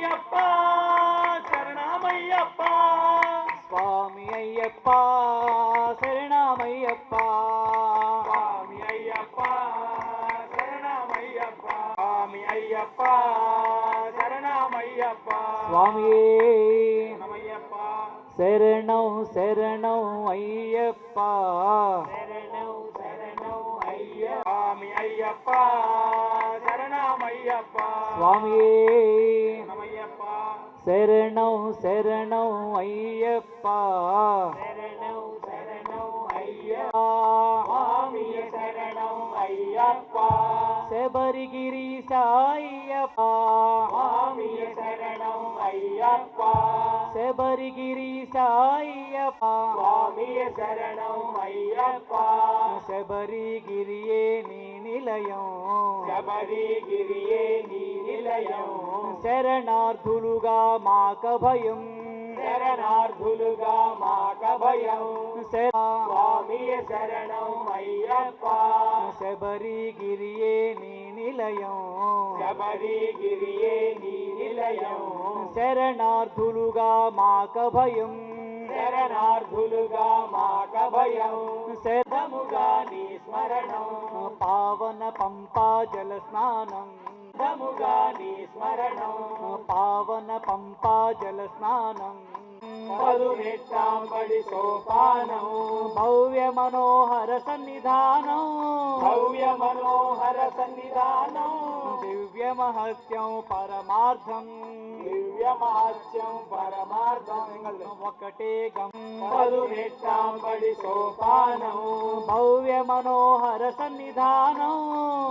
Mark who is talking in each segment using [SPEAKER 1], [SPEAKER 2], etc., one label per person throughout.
[SPEAKER 1] అయ్యప్ప శరణమయ్యప్ప
[SPEAKER 2] స్వామి అయ్యప్ప శరణమయ్యప్ప
[SPEAKER 1] స్వామి అయ్యప్ప శరణమయ్యప్ప స్వామి అయ్యప్ప శరణమయ్యప్ప
[SPEAKER 2] స్వామియే
[SPEAKER 1] శరణమయ్యప్ప
[SPEAKER 2] శరణం శరణం అయ్యప్ప
[SPEAKER 1] శరణం శరణం అయ్య స్వామి అయ్యప్ప శరణమయ్యప్ప
[SPEAKER 2] స్వామియే
[SPEAKER 1] శరణమయ్యప్ప
[SPEAKER 2] శరణం శరణం అయ్యప్ప
[SPEAKER 1] శరణం శరణం అయ్య స్వామి శరణం అయ్యప్ప
[SPEAKER 2] శబరిగిరి సాయ్యప్ప
[SPEAKER 1] స్వామి శరణం అయ్యప్ప
[SPEAKER 2] శబరిగిరి సాయ్యప్ప
[SPEAKER 1] స్వామి శరణం అయ్యప్ప
[SPEAKER 2] శబరిగిరియే నీ నిలయం
[SPEAKER 1] శబరిగిరియే నీ నిలయం
[SPEAKER 2] శరణార్థులుగా మాక భయం
[SPEAKER 1] శరణార్థులుగా మాక భయం
[SPEAKER 2] శర-
[SPEAKER 1] స్వామి శరణం అయ్యప్ప
[SPEAKER 2] శబరిగిరియే నీ నిలయం.
[SPEAKER 1] శబరిగిరియే నీ నిలయం
[SPEAKER 2] శరణార్థులుగా మాక భయం.
[SPEAKER 1] శరణార్థులుగా మాక భయం.
[SPEAKER 2] శర-
[SPEAKER 1] దముగా నీ స్మరణం.
[SPEAKER 2] పావన పంపా జల స్నానం.
[SPEAKER 1] నీ స్మరణం.
[SPEAKER 2] పావన పంపా జల స్నానం.
[SPEAKER 1] పదునెట్టాంబడి సోపానం
[SPEAKER 2] భవ్య మనోహర సన్నిధానం
[SPEAKER 1] భవ్య మనోహర సన్నిధానం
[SPEAKER 2] దివ్య మహత్యం పరమార్థం
[SPEAKER 1] దివ్య మహాత్యం పరమార్థం
[SPEAKER 2] ఒకటే గం
[SPEAKER 1] పదునెట్టాంబడి సోపానం
[SPEAKER 2] భవ్య మనోహర సన్నిధానం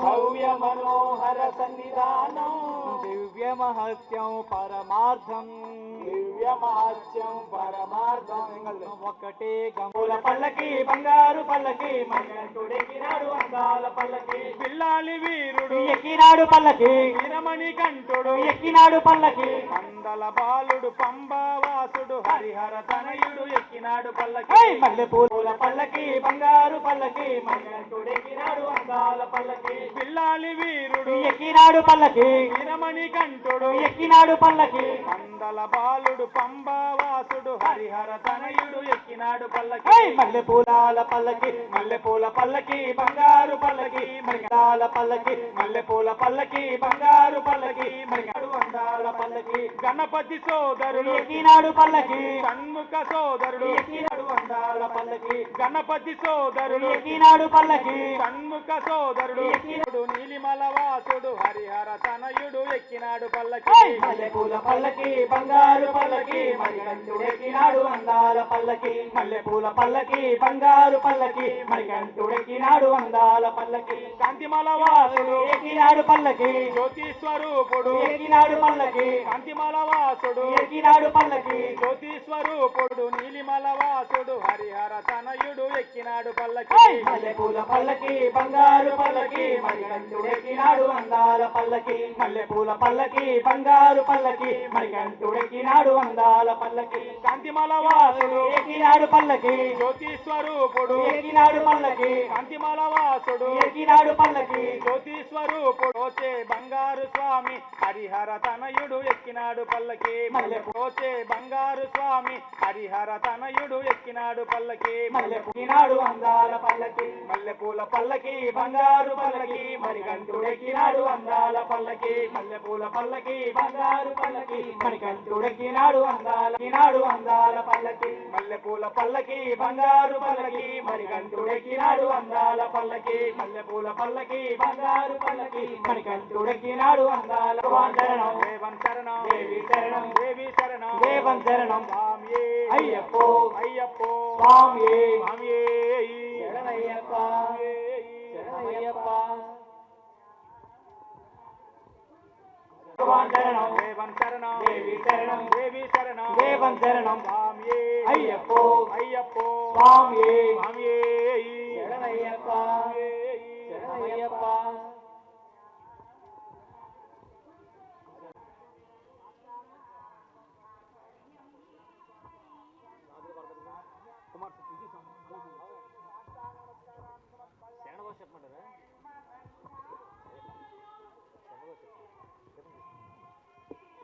[SPEAKER 1] భవ్య మనోహర సన్నిధానం
[SPEAKER 2] దివ్య మహత్యం పరమార్థం
[SPEAKER 1] దివ్య మహాత్యం పరమార్థం
[SPEAKER 2] ఒకటే గం
[SPEAKER 1] పూల పల్లకి బంగారు పల్లకి మణికంఠుడెక్కినాడు అందాల పల్లకి. పిల్లాలి వీరుడు.
[SPEAKER 2] ఎక్కినాడు పల్లకి
[SPEAKER 1] వీరమణి కంఠుడు
[SPEAKER 2] ఎక్కినాడు పల్లకి.
[SPEAKER 1] మందల బాలుడు పంబావాసుడు హరిహర తనయుడు ఎక్కినాడు పల్లకి.
[SPEAKER 2] మల్లెపూల
[SPEAKER 1] పూల పల్లకి బంగారు పల్లకి మణికంఠుడెక్కినాడు అందాల పల్లకి. పిల్లాలి వీరుడు
[SPEAKER 2] ఎక్కినాడు పల్లకి.
[SPEAKER 1] వీరమణి కంఠుడు
[SPEAKER 2] ఎక్కినాడు పల్లకి.
[SPEAKER 1] మందల బాలుడు పంబావాసుడు హరిహర తనయుడు ఎక్కినాడు పల్లకి.
[SPEAKER 2] ఏయ్ మల్లెపూలాల పల్లకి
[SPEAKER 1] మల్లెపూల పల్లకి బంగారు పల్లకి మరికాల పల్లకి మల్లెపూల పల్లకి బంగారు గణపతి సోదరుడు.
[SPEAKER 2] ఎక్కినాడు పల్లకి.
[SPEAKER 1] షణ్ముఖ సోదరుడు. ఎక్కినాడు అందాల పల్లకి. గణపతి సోదరుడు.
[SPEAKER 2] ఎక్కినాడు పల్లకి.
[SPEAKER 1] షణ్ముఖ సోదరుడు. ఎక్కినాడు నీలిమల వాసుడు హరిహర తనయుడు ఎక్కినాడు పల్లకి.
[SPEAKER 2] మల్లెపూల పల్లకి బంగారు పల్లకి ఎక్కినాడు అందాల పల్లకి మల్లెపూల పల్లకి బంగారు పల్లకి మరికంఠుడు ఎక్కినాడు అందాల పల్లకి.
[SPEAKER 1] కాంతిమల వాసుడు
[SPEAKER 2] ఎక్కినాడు పల్లకి.
[SPEAKER 1] జ్యోతి స్వరూపుడు
[SPEAKER 2] ఎక్కినాడు పల్లకి.
[SPEAKER 1] కాంతిమల వాసుడు
[SPEAKER 2] ఎక్కినాడు పల్లకి.
[SPEAKER 1] జ్యోతి స్వరూపుడు నీలిమల వాసుడు హరిహర తనయుడు ఎక్కినాడు పల్లకి.
[SPEAKER 2] ఏయ్! మల్లెపూల పల్లకి బంగారు పల్లకి మరికంఠుడు ఎక్కినాడు అందాల పల్లకి. మల్లెపూల పల్లకి బంగారు పల్లకి మరికంఠుడు ఎక్కినాడు అందాల పల్లకి.
[SPEAKER 1] కాంతిమల వాసుడు
[SPEAKER 2] ఎక్కినాడు పల్లకి.
[SPEAKER 1] జ్యోతి స్వరూపుడు
[SPEAKER 2] ఎక్కినాడు పల్లకి.
[SPEAKER 1] కాంతిమల వాసుడు.
[SPEAKER 2] ఎక్కినాడు పల్లకి.
[SPEAKER 1] జ్యోతి స్వరూపుడు వచ్చే బంగారు స్వామి. హరిహర తనయుడు ఎక్కినాడు పల్లకి.
[SPEAKER 2] మల్లె
[SPEAKER 1] బంగారు స్వామి. హరిహర తనయుడు ఎక్కినాడు పల్లకి.
[SPEAKER 2] మల్లెపూనాడు అందాల పల్లకి.
[SPEAKER 1] మల్లెపూల పల్లకి బంగారు పల్లకి.
[SPEAKER 2] మరికంఠుడు ఎక్కినాడు అందాల పల్లకి మల్లెపూల పల్లకి బంగారు పల్లకి. మరికంఠుడు ఎక్కినాడు అందాల ఎక్కినాడు అందాల పల్లకి
[SPEAKER 1] మల్లెపూల పల్లకి బంగారు పల్లకి.
[SPEAKER 2] మరికంఠుడు ఎక్కినాడు అందాల పల్లకి మల్లెపూల పల్లకి బంగారు పల్లకి. మరికంఠుడు ఎక్కినాడు అందాల శరణం
[SPEAKER 1] దేవం శరణం
[SPEAKER 2] దేవి శరణం.
[SPEAKER 1] దేవి శరణం.
[SPEAKER 2] దేవం శరణం
[SPEAKER 1] స్వామియే.
[SPEAKER 2] అయ్యప్పో
[SPEAKER 1] అయ్యప్పో.
[SPEAKER 2] స్వామియే.
[SPEAKER 1] స్వామియే.
[SPEAKER 2] శరణయ్యప్ప శరణయ్యప్ప భగవాన్ శరణం
[SPEAKER 1] దేవం శరణం
[SPEAKER 2] దేవి శరణం
[SPEAKER 1] దేవి శరణం
[SPEAKER 2] దేవం శరణం
[SPEAKER 1] స్వామియే
[SPEAKER 2] అయ్యప్పో
[SPEAKER 1] అయ్యప్పో
[SPEAKER 2] స్వామియే
[SPEAKER 1] స్వామియే
[SPEAKER 2] శరణయ్యప్ప శరణయ్యప్ప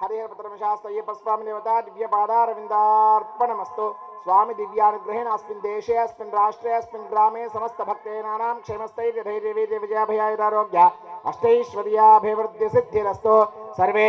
[SPEAKER 3] హరిహరపత్రమశాస్త్రయ్యప్ప స్వామి దేవత దివ్య పాదారవిందార్పణమస్తు స్వామి దివ్యానుగ్రహేణ అస్మిన్ దేశే అస్మిన్ రాష్ట్రే అస్మిన్ గ్రామే సమస్త భక్తేనానాం క్షేమస్థైర్యధైర్య వీర్య విజయాభయాయురారోగ్య అష్టైశ్వర్యాభివృద్ధి సిద్ధిరస్తు సర్వే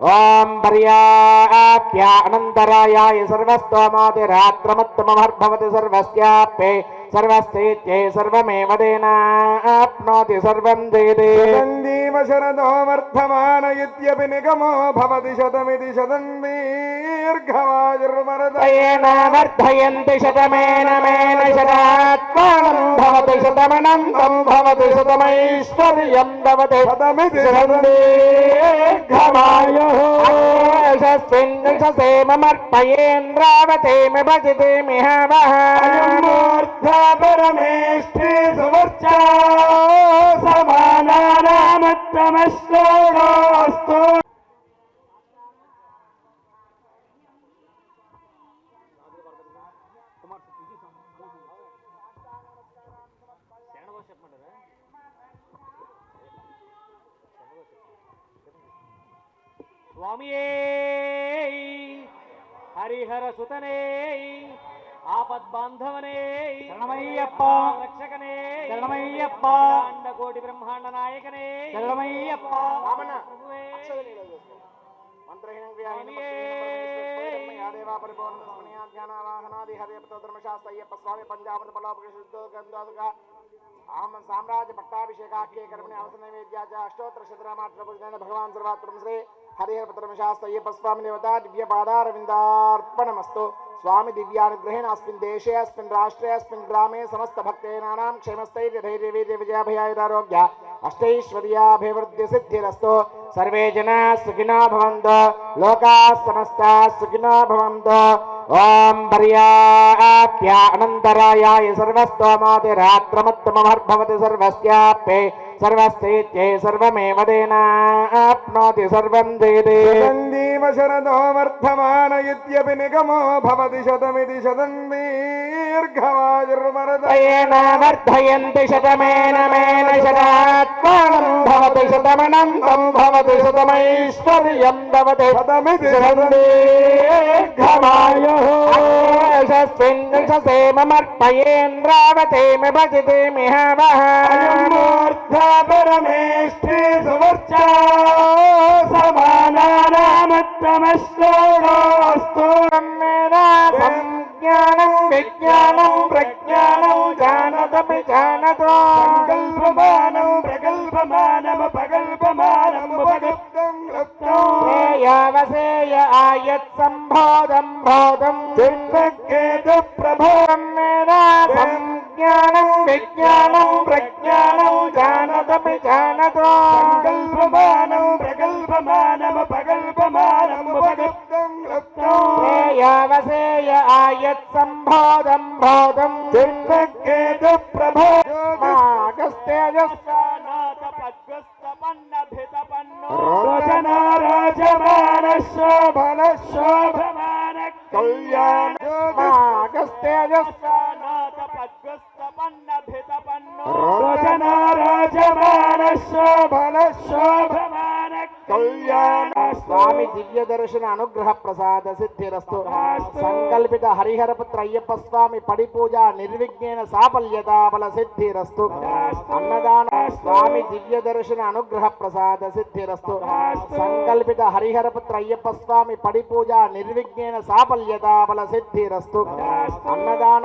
[SPEAKER 3] ఓం పర్యాప్య అనంతరాయాయ సర్వస్తోమాతిరాత్రమత్తమర్భవతి సర్వస్యాప్యే సర్వస్థైత్యై సర్వమేవ దేనాప్నోతి సర్వం జయతే.
[SPEAKER 4] శతందీవ శరదో వర్ధమాన ఇత్యపి నిగమో భవతి శతమితి శతం దీర్ఘమాయుర్మరద
[SPEAKER 3] తయేన వర్ధయంతి శతమేన మేన శతాత్మానం భవతి శతమనంతం భవతి శతమైశ్వర్యం భవతి.
[SPEAKER 4] శతమితి
[SPEAKER 3] శతమేంద్రావతేమి భజతేమి హవః
[SPEAKER 4] పరమేష్ఠే సువర్చా సమానానామత్తమశ్లోకోస్తు
[SPEAKER 2] స్వామియే హరిహర సుతనే ఆపద్ బాంధవనే
[SPEAKER 1] శరణమయ్యప్ప.
[SPEAKER 2] రక్షకనే
[SPEAKER 1] శరణమయ్యప్ప.
[SPEAKER 2] అండ కోటి బ్రహ్మాండ నాయకనే
[SPEAKER 1] శరణమయ్యప్ప.
[SPEAKER 3] వామన.
[SPEAKER 2] ప్రభువే.
[SPEAKER 3] साम्राज्य भट्टाभिषेकाख्ये कर्मणि अवसनमेद्याच अष्टोत्तर शतरामात्रपुजनेन भगवान् सर्वात्रं श्री हरिहरपत्रमशास्तये पस्वामिदेवता दिव्यपादारविन्दार्पणमस्तु स्वामी दिव्यानुग्रहेण अस्मिन् देशे अस्मिन् राष्ट्रे अस्मिन् ग्रामे समस्तभक्तेनानां क्षेमस्थैर्यधैर्यवीर्यविजयाभयायुरारोग्य అష్టైశ్వర్యాభివృద్ధి సిద్ధిరస్తు సర్వే జనా సుఖినో భవంతు లోకా సమస్త సుఖినో భవంతు ఓం పర్యాప్య అనంతరాయాయ సర్వస్తోమాతిరాత్రమత్తమర్భవతి సర్వస్యాప్యే సర్వస్థైత్యై సర్వమేవ దేనాప్నోతి సర్వం జయతే
[SPEAKER 4] శతందీవ శరదో వర్ధమాన ఇత్యపి నిగమో భవతి శతమితి శతం దీర్ఘమాయుర్మరద
[SPEAKER 3] తయేన వర్ధయంతి శతమేన మేన శతాత్మానం భవతి శతమనంతం భవతి శతమైశ్వర్యం భవతి
[SPEAKER 4] శతమితి
[SPEAKER 3] శతమర్పయేంద్రావతేమి భజతేమి హవః
[SPEAKER 4] పరమేష్ఠే సువర్చా సమానానామత్తమశ్లోకోస్తు
[SPEAKER 3] సంజ్ఞానం విజ్ఞానం ప్రజ్ఞానం జానదపి జానతో
[SPEAKER 4] సంకల్పమానం ప్రకల్పమానమ పగల్పమానం భగత్తం లప్తం
[SPEAKER 3] శ్రేయావసేయ ఆయత్ సంబోధం బోధం
[SPEAKER 4] చిత్తకేతు ప్రభో
[SPEAKER 3] సంజ్ఞానం విజ్ఞానం ప్రజ్ఞానం జానదపి జానతో
[SPEAKER 4] ప్రకల్పమానమ రాజమాన శోభన శోభమాన కళ్యాణ
[SPEAKER 2] నాథ పద్మస్తపన్నభితపన్నో
[SPEAKER 4] రోచన రాజమాన శోభన శోభమాన కళ్యాణ
[SPEAKER 3] స్వామి దివ్య దర్శన అనుగ్రహ ప్రసాద సిద్ధిరస్తు. సంకల్పిత హరిహరపుత్ర అయ్యప్ప స్వామి పడి పూజ నిర్విఘ్నేన సాఫల్యత బల సిద్ధిరస్తు అన్నదాన స్వామి దివ్య దర్శన అనుగ్రహ ప్రసాద సిద్ధిరస్తు. సంకల్పిత హరిహరపుత్ర అయ్యప్ప స్వామి పడి పూజ నిర్విఘ్నేన సాఫల్యత బల సిద్ధిరస్తు అన్నదాన